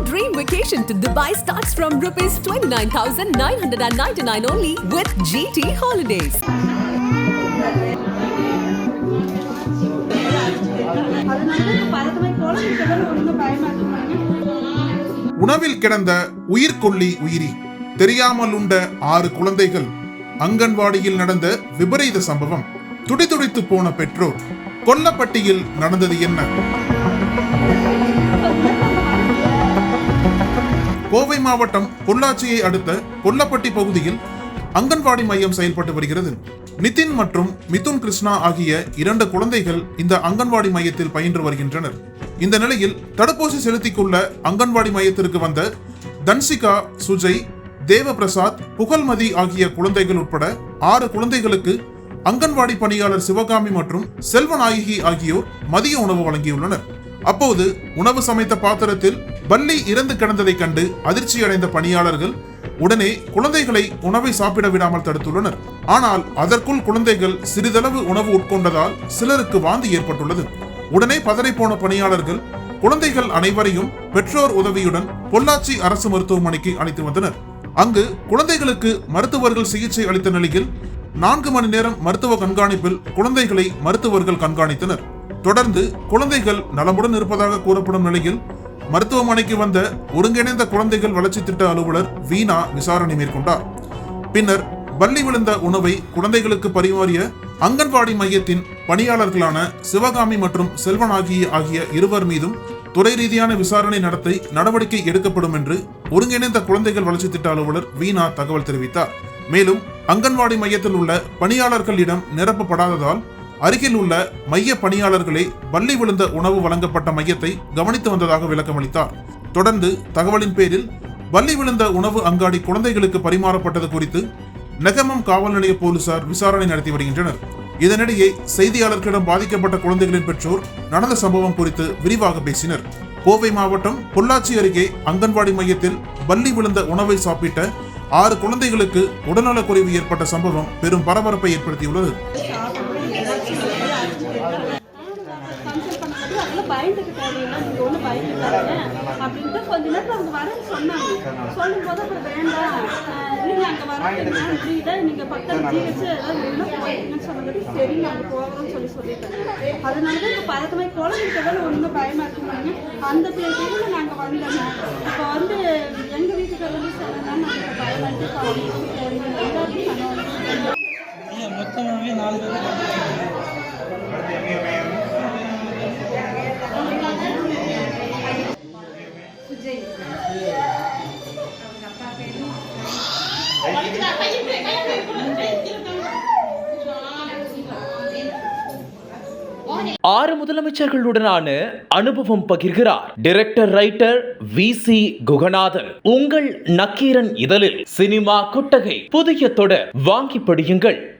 dream vacation to Dubai starts from rupees 29,999 only with GT Holidays. உணவில் கிடந்த உயிர்கொல்லி உயிரி தெரியாமல் உண்ட ஆறு குழந்தைகள் அங்கன்வாடியில் நடந்த விபரீத சம்பவம் துடிதுடித்து போன பெற்றோர் கொல்லப்பட்டியில் நடந்தது என்ன கோவை மாவட்டம் பொள்ளாச்சியை அடுத்த கொல்லப்பட்டி பகுதியில் அங்கன்வாடி மையம் செயல்பட்டு வருகிறது. நிதின் மற்றும் மிதுன் கிருஷ்ணா ஆகிய இரண்டு குழந்தைகள் இந்த அங்கன்வாடி மையத்தில் பயின்று வருகின்றனர். இந்த நிலையில் தடுப்பூசி செலுத்திக் கொள்ள அங்கன்வாடி மையத்திற்கு வந்த தன்சிகா சுஜய் தேவபிரசாத் புகழ்மதி ஆகிய குழந்தைகள் உட்பட ஆறு குழந்தைகளுக்கு அங்கன்வாடி பணியாளர் சிவகாமி மற்றும் செல்வநாயகி ஆகியோர் மதிய உணவு வழங்கியுள்ளனர். அப்போது உணவு சமைத்த பாத்திரத்தில் பல்லி இறந்து கிடந்ததை கண்டு அதிர்ச்சியடைந்த பணியாளர்கள் உடனே குழந்தைகளை உணவை சாப்பிட விடாமல் தடுத்துள்ளனர். ஆனால் அதற்குள் குழந்தைகள் சிறிதளவு உணவு உட்கொண்டதால் சிலருக்கு வாந்தி ஏற்பட்டுள்ளது. உடனே பதறிப்போன பணியாளர்கள் குழந்தைகள் அனைவரையும் பெற்றோர் உதவியுடன் பொள்ளாச்சி அரசு மருத்துவமனைக்கு அழைத்து வந்தனர். அங்கு குழந்தைகளுக்கு மருத்துவர்கள் சிகிச்சை அளித்த நிலையில் நான்கு மணி நேரம் மருத்துவ கண்காணிப்பில் குழந்தைகளை மருத்துவர்கள் கண்காணித்தனர். தொடர்ந்து குழந்தைகள் நலமுடன் இருப்பதாக கூறப்படும் நிலையில் மருத்துவமனைக்கு வந்த ஒருங்கிணைந்த குழந்தைகள் வளர்ச்சி திட்ட அலுவலர் வீணா விசாரணை மேற்கொண்டார். பின்னர் பள்ளி விழுந்த உணவை குழந்தைகளுக்கு பரிமாறிய அங்கன்வாடி மையத்தின் பணியாளர்களான சிவகாமி மற்றும் செல்வனாகி ஆகிய இருவர் மீதும் துறை ரீதியான விசாரணை நடத்தி நடவடிக்கை எடுக்கப்படும் என்று ஒருங்கிணைந்த குழந்தைகள் வளர்ச்சி திட்ட அலுவலர் வீணா தகவல் தெரிவித்தார். மேலும் அங்கன்வாடி மையத்தில் உள்ள பணியாளர்களிடம் நிரப்பப்படாததால் அருகில் உள்ள மைய பணியாளர்களே பள்ளி விழுந்த உணவு வழங்கப்பட்ட மையத்தை கவனித்து வந்ததாக விளக்கமளித்தார். தொடர்ந்து தகவலின் பேரில் பள்ளி விழுந்த உணவு அங்காடி குழந்தைகளுக்கு பரிமாறப்பட்டது குறித்து நெகமம் காவல் நிலைய போலீசார் விசாரணை நடத்தி வருகின்றனர். இதனிடையே செய்தியாளர்களிடம் பாதிக்கப்பட்ட குழந்தைகளின் பெற்றோர் நடந்த சம்பவம் குறித்து விரிவாக பேசினர். கோவை மாவட்டம் பொள்ளாச்சி அருகே அங்கன்வாடி மையத்தில் பள்ளி விழுந்த உணவை சாப்பிட்ட ஆறு குழந்தைகளுக்கு உடல்நலக்குறைவு ஏற்பட்ட சம்பவம் பெரும் பரபரப்பை ஏற்படுத்தியுள்ளது. கன்சல்ட் பண்ணும்போது அதெல்லாம் பயந்துட்டு தேவையில்லை நீங்கள் ஒன்றும் பயந்துக்காதீங்க அப்படின்ட்டு கொஞ்ச நேரத்தில் அவங்க வரேன்னு சொன்னாங்க சொல்லும்போது அப்புறம் வேண்டாம் நீங்கள் அங்கே வரீங்கன்னா முடியல நீங்கள் பக்கத்தில் ஜிஹெச் ஏதாவது உள்ள போகிறீங்கன்னு சொன்னபடி சரி நாங்கள் போகிறோம்னு சொல்லி சொல்லிட்டாங்க அதனால தான் இப்போ பதட்டமாய் குழந்தைகிட்ட ஒன்றும் பயமாக இருக்குமாங்க அந்த பேரில் நாங்கள் வந்தோம் இப்போ வந்து எங்கள் வீட்டுக்கு வந்து சொன்னதுனால நாங்கள் பயமாட்டு இப்போ அவங்க எல்லாருக்கும் நாங்கள் இல்லை மொத்தமாகவே நாலு பேர். ஆறு முதலமைச்சர்களுடனான அனுபவம் பகிர்கிறார். Director writer V C Guhanathan. உங்கள் நக்கீரன் இதழில் சினிமா கொட்டகை. புதிய தொடர். வாங்கி படியுங்கள்.